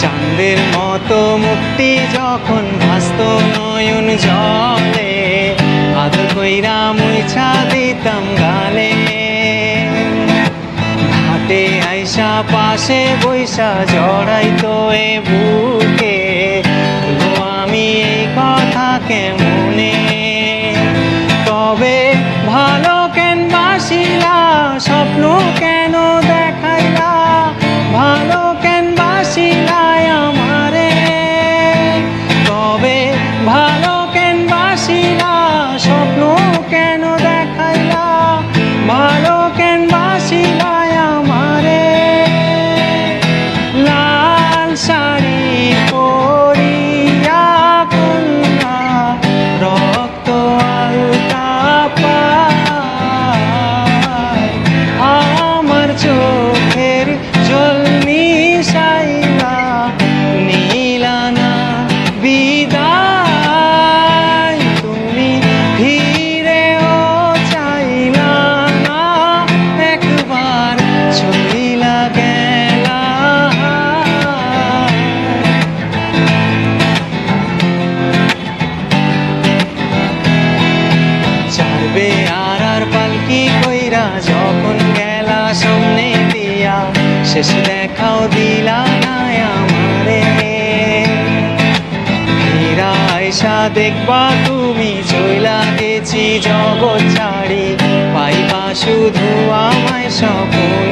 চাঁদের মতো মুক্তি যখন ভাস্ত নয়ন জলে আদর কইরা মুইছা দিতাম গালে। হাতে আইসা পাশে বৈশা জড়াইতো এ বুকে। শেষ দেখাও দিলা নাই আমারে। ফিরা দেখবা তুমি চইলা গেছি জগৎ ছাড়ি। পাইবা শুধু আমায় স্বপ্নে